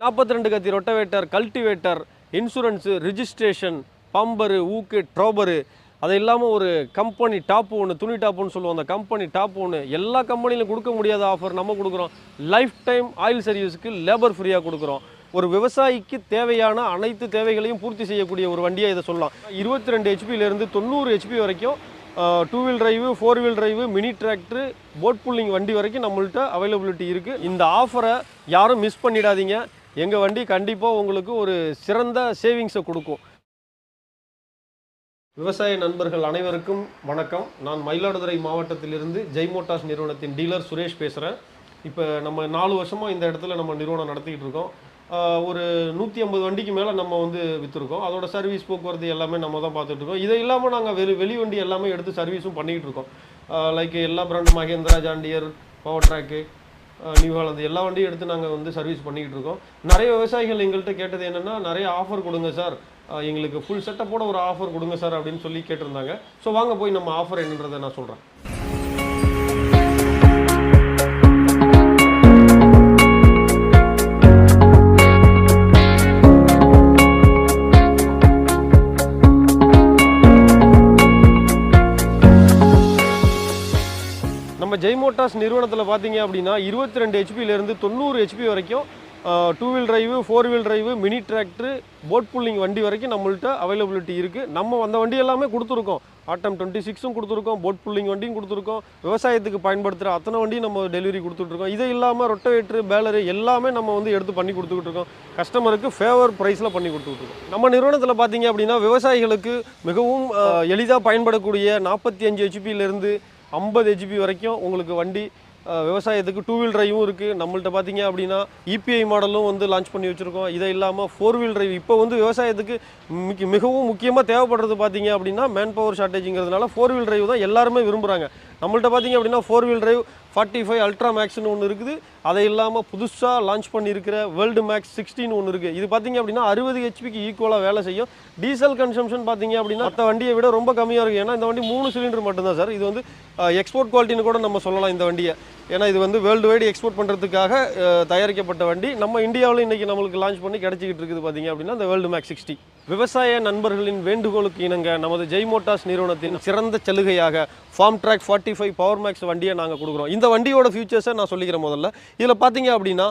நாற்பத்தி ரெண்டு கத்தி rotavator cultivator insurance registration bumper ஊக்கு ட்ரோபரு. அது இல்லாமல் ஒரு கம்பெனி டாப் ஒன்று துணி டாப்புன்னு சொல்லுவோம். அந்த கம்பெனி டாப் ஒன்று எல்லா கம்பெனிலும் கொடுக்க முடியாத ஆஃபர் நம்ம கொடுக்குறோம். லைஃப் டைம் ஆயில் சர்வீஸுக்கு லேபர் ஃப்ரீயாக கொடுக்குறோம். ஒரு விவசாயிக்கு தேவையான அனைத்து தேவைகளையும் பூர்த்தி செய்யக்கூடிய ஒரு வண்டியாக இதை சொல்லலாம். இருபத்தி ரெண்டு ஹெச்பியிலேருந்து தொண்ணூறு ஹெச்பி வரைக்கும் two wheel drive four wheel drive mini tractor boat pulling வண்டி வரைக்கும் நம்மள்கிட்ட அவைலபிலிட்டி இருக்குது இந்த ஆஃபரை யாரும் மிஸ் பண்ணிடாதீங்க. எங்கள் வண்டி கண்டிப்பாக உங்களுக்கு ஒரு சிறந்த சேவிங்ஸை கொடுக்கும். விவசாய நண்பர்கள் அனைவருக்கும் வணக்கம். நான் மயிலாடுதுறை மாவட்டத்திலிருந்து ஜெய் மோட்டார்ஸ் நிறுவனத்தின் டீலர் சுரேஷ் பேசுகிறேன் இப்போ நம்ம நாலு வருஷமாக இந்த இடத்துல நம்ம நிறுவனம் நடத்திக்கிட்டு இருக்கோம். ஒரு நூற்றி ஐம்பது வண்டிக்கு மேலே நம்ம வந்து விற்றுருக்கோம் அதோட சர்வீஸ் போக்குவரத்து எல்லாமே நம்ம தான் பார்த்துட்டு இருக்கோம். இதை இல்லாமல் நாங்கள் வெளி வெளி வண்டி எல்லாமே எடுத்து சர்வீஸும் பண்ணிக்கிட்டு இருக்கோம். லைக் எல்லா brand Mahindra John Deere power track New Holland எல்லா வண்டியும் எடுத்து நாங்கள் வந்து சர்வீஸ் பண்ணிக்கிட்டு இருக்கோம். நிறைய விவசாயிகள் எங்கள்கிட்ட கேட்டது என்னென்னா நிறைய ஆஃபர் கொடுங்க சார் எங்களுக்கு ஃபுல் செட்டப்போட ஒரு ஆஃபர் கொடுங்க சார் அப்படின்னு சொல்லி கேட்டிருந்தாங்க. ஸோ வாங்க போய் நம்ம ஆஃபர் என்னன்றதை நான் சொல்கிறேன் நம்ம ஜெய் மோட்டார்ஸ் நிறுவனத்தில் பார்த்தீங்க அப்படின்னா இருபத்தி ரெண்டு ஹெச்பியிலேருந்து தொண்ணூறு ஹெச்பி வரைக்கும் two wheel drive four wheel drive mini tractor boat pulling வண்டி வரைக்கும் நம்மள்கிட்ட அவைலபிலிட்டி இருக்குது நம்ம அந்த வண்டி எல்லாமே கொடுத்துருக்கோம். ஆட்டம் டுவெண்ட்டி சிக்ஸும் கொடுத்துருக்கோம். போட் புல்லிங் வண்டியும் கொடுத்துருக்கோம். விவசாயத்துக்கு பயன்படுத்துகிற அத்தனை வண்டியும் நம்ம டெலிவரி கொடுத்துட்ருக்கோம். இது இல்லாமல் ரொட்டவேட்ரு பேலரு எல்லாமே நம்ம வந்து எடுத்து பண்ணி கொடுத்துக்கிட்டு இருக்கோம் கஸ்டமருக்கு ஃபேவர் ப்ரைஸில் பண்ணி கொடுத்துட்ருக்கோம் நம்ம நிறுவனத்தில் பார்த்தீங்க அப்படின்னா விவசாயிகளுக்கு மிகவும் எளிதாக பயன்படக்கூடிய நாற்பத்தி அஞ்சு ஹெச்பியிலேருந்து ஐம்பது ஹெச்பி வரைக்கும் உங்களுக்கு வண்டி விவசாயத்துக்கு டூ வீல் டிரைவும் இருக்குது நம்மள்ட்ட பார்த்தீங்க அப்படின்னா இபிஐ மாடலும் வந்து லான்ச் பண்ணி வச்சுருக்கோம். இதை இல்லாமல் ஃபோர் வீல் டிரைவ் இப்போ வந்து விவசாயத்துக்கு மிக மிகவும் முக்கியமாக தேவைப்படுறது பார்த்தீங்க அப்படின்னா மேன் பவர் ஷார்ட்டேஜுங்கிறதுனால ஃபோர் வீல் டிரைவ் தான் எல்லாருமே விரும்புகிறாங்க நம்மள்ட்ட பார்த்தீங்க அப்படின்னா four wheel drive forty five ultra மேக்ஸ்னு ஒன்று இருக்குது. அதை இல்லாமல் புதுசாக லான்ச் பண்ணியிருக்கிற வேர்ல்டு மேக்ஸ் சிக்ஸ்டின் ஒன்று இருக்குது இது பார்த்தீங்க அப்படின்னா அறுபது ஹெச்பிக்கு ஈக்குவலாக வேலை செய்யும். டீசல் கன்சம்ஷன் பார்த்தீங்க அப்படின்னா மற்ற வண்டியை விட ரொம்ப கம்மியாக இருக்குது ஏன்னா இந்த வண்டி மூணு சிலிண்டர் மட்டும்தான் சார். இது வந்து எக்ஸ்போர்ட் குவாலிட்டின்னு கூட நம்ம சொல்லலாம் இந்த வண்டியை. ஏன்னா இது வந்து வேர்ல்டு வைடு எக்ஸ்போர்ட் பண்ணுறதுக்காக தயாரிக்கப்பட்ட வண்டி. நம்ம இந்தியாவில் இன்றைக்கி நம்மளுக்கு லான்ச் பண்ணி கிடச்சிக்கிட்டு இருக்குது பார்த்தீங்க அப்படின்னா இந்த வேர்ல்டு மேக்ஸ் சிக்ஸ்டி விவசாய நண்பர்களின் வேண்டுகோளுக்கு இணங்க நமது ஜெய் மோட்டார்ஸ் நிறுவனத்தின் சிறந்த சலுகையாக Farmtrac forty five power max வண்டியை நாங்கள் கொடுக்குறோம். இந்த வண்டியோட ஃபியூச்சர்ஸை நான் சொல்லிக்கிறேன் முதல்ல. இதில் பார்த்தீங்க அப்படின்னா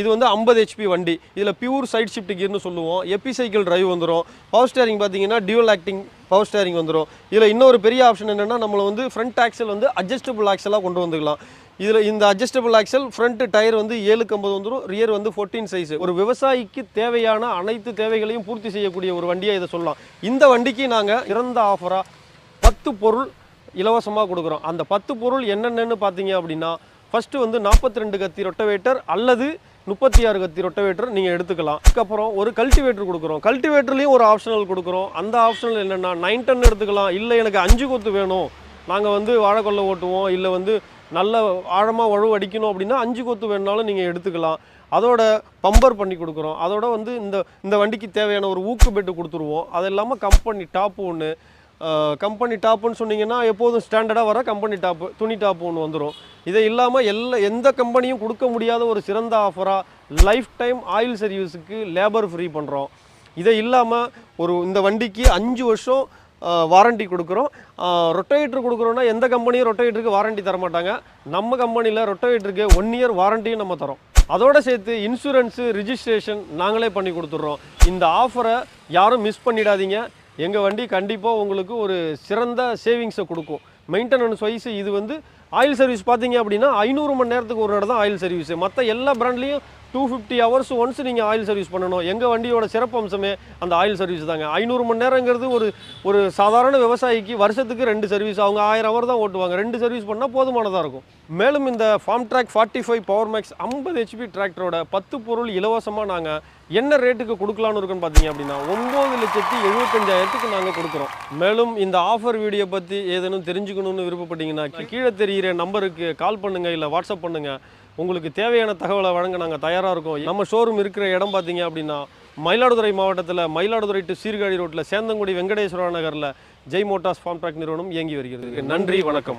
இது வந்து ஐம்பது ஹெச்பி வண்டி. இதில் பியூர் சைட் ஷிஃப்ட் கியர்னு சொல்லுவோம். எப்பி சைக்கிள் டிரைவ் வந்துடும் பவர் ஸ்டேரிங் பார்த்தீங்கன்னா டியூல் ஆக்டிங் பவர் ஸ்டேரிங் வந்துடும் இதில் இன்னொரு பெரிய ஆப்ஷன் என்னென்னா நம்மளை வந்து ஃப்ரண்ட் ஆக்சல் வந்து அட்ஜஸ்டபிள் ஆக்சலாக கொண்டு வந்துக்கலாம். இதில் இந்த அட்ஜஸ்டபிள் ஆக்சல் ஃப்ரண்ட் டயர் வந்து ஏழுக்கு ஐம்பது வந்துடும் ரியர் வந்து ஃபோர்டீன் சைஸ் ஒரு விவசாயிக்கு தேவையான அனைத்து தேவைகளையும் பூர்த்தி செய்யக்கூடிய ஒரு வண்டியாக இதை சொல்லலாம். இந்த வண்டிக்கு நாங்கள் இறந்த ஆஃபராக பத்து பொருள் இலவசமாக கொடுக்குறோம். அந்த பத்து பொருள் என்னென்னு பார்த்தீங்க அப்படின்னா ஃபஸ்ட்டு வந்து நாற்பத்தி ரெண்டு கத்தி ரொட்டவேட்டர் அல்லது முப்பத்தி ஆறு கத்தி ரொட்டவேட்டர் நீங்கள் எடுத்துக்கலாம். அதுக்கப்புறம் ஒரு கல்டிவேட்டர் கொடுக்குறோம். கல்டிவேட்டர்லேயும் ஒரு ஆப்ஷனல் கொடுக்குறோம். அந்த ஆப்ஷனல் என்னென்னா நைன் டன் எடுத்துக்கலாம். இல்லை எனக்கு அஞ்சு கொத்து வேணும். நாங்கள் வந்து வாழைக்கொல்லை ஓட்டுவோம். இல்லை வந்து நல்ல ஆழமாக உழவு அடிக்கணும் அப்படின்னா அஞ்சு கொத்து வேணுனாலும் நீங்கள் எடுத்துக்கலாம். அதோட பம்பர் பண்ணி கொடுக்குறோம். அதோட வந்து இந்த இந்த வண்டிக்கு தேவையான ஒரு ஊக்கு பெட்டு கொடுத்துருவோம். அது இல்லாமல் கம்பெனி டாப் ஒன்று கம்பெனி டாப்புன்னு சொன்னீங்கன்னா எப்போதும் ஸ்டாண்டர்டாக வர கம்பெனி டாப்பு துணி டாப்பு ஒன்று வந்துடும் இதை இல்லாமல் எல்லா எந்த கம்பெனியும் கொடுக்க முடியாத ஒரு சிறந்த ஆஃபராக லைஃப் டைம் ஆயில் சர்வீஸுக்கு லேபர் ஃப்ரீ பண்ணுறோம் இதை இல்லாமல் ஒரு இந்த வண்டிக்கு அஞ்சு வருஷம் வாரண்டி கொடுக்குறோம். ரொட்டேட்டர் கொடுக்குறோன்னா எந்த கம்பெனியும் ரொட்டேட்டருக்கு வாரண்டி தர மாட்டாங்க நம்ம கம்பெனியில் ரொட்டேட்டருக்கு ஒன் இயர் வாரண்டியும் நம்ம தரோம். அதோடு சேர்த்து இன்சூரன்ஸு ரிஜிஸ்ட்ரேஷன் நாங்களே பண்ணி கொடுத்துட்றோம். இந்த ஆஃபரை யாரும் மிஸ் பண்ணிடாதீங்க. எங்கள் வண்டி கண்டிப்பாக உங்களுக்கு ஒரு சிறந்த சேவிங்ஸை கொடுக்கும். மெயின்டெனன்ஸ் வைஸ் இது வந்து ஆயில் சர்வீஸ் பார்த்தீங்க அப்படின்னா ஐநூறு மணி நேரத்துக்கு ஒரு இடம் தான் ஆயில் சர்வீஸ். மற்ற எல்லா பிராண்ட்லேயும் டூ ஃபிஃப்டி ஹவர்ஸ் ஒன்ஸ் நீங்கள் ஆயில் சர்வீஸ் பண்ணணும். எங்கள் வண்டியோட சிறப்பு அம்சமே அந்த ஆயில் சர்வீஸ் தாங்க. ஐநூறு மணி நேரங்கிறது ஒரு ஒரு சாதாரண விவசாயிக்கு வருஷத்துக்கு ரெண்டு சர்வீஸ். அவங்க ஆயிரம் ஹவர் தான் ஓட்டுவாங்க. ரெண்டு சர்வீஸ் பண்ணால் போதுமானதாக இருக்கும். மேலும் இந்த Farmtrac forty five power max ஐம்பது ஹெச்பி டிராக்டரோட பத்து பொருள் இலவசமாக நாங்கள் என்ன ரேட்டுக்கு கொடுக்கலான்னு இருக்குன்னு பார்த்தீங்க அப்படின்னா ஒம்பது லட்சத்தி எழுபத்தஞ்சாயிரத்துக்கு நாங்கள் கொடுக்குறோம். மேலும் இந்த ஆஃபர் வீடியோ பற்றி ஏதேனும் தெரிஞ்சுக்கணும்னு விருப்பப்பட்டீங்கன்னா கீழே தெரிய தெரிகிற நம்பருக்கு கால் பண்ணுங்கள் இல்லை வாட்ஸ்அப் பண்ணுங்கள் உங்களுக்கு தேவையான தகவலை வழங்க நாங்கள் தயாராக இருக்கோம். நம்ம ஷோரூம் இருக்கிற இடம் பார்த்தீங்க அப்படின்னா மயிலாடுதுறை மாவட்டத்தில் மயிலாடுதுறை டு சீர்காழி ரோட்டில் சேந்தங்குடி வெங்கடேஸ்வர நகரில் ஜெய் மோட்டார்ஸ் ஃபார்ம் ட்ராக் நிறுவனம் இயங்கி வருகிறது. நன்றி வணக்கம்.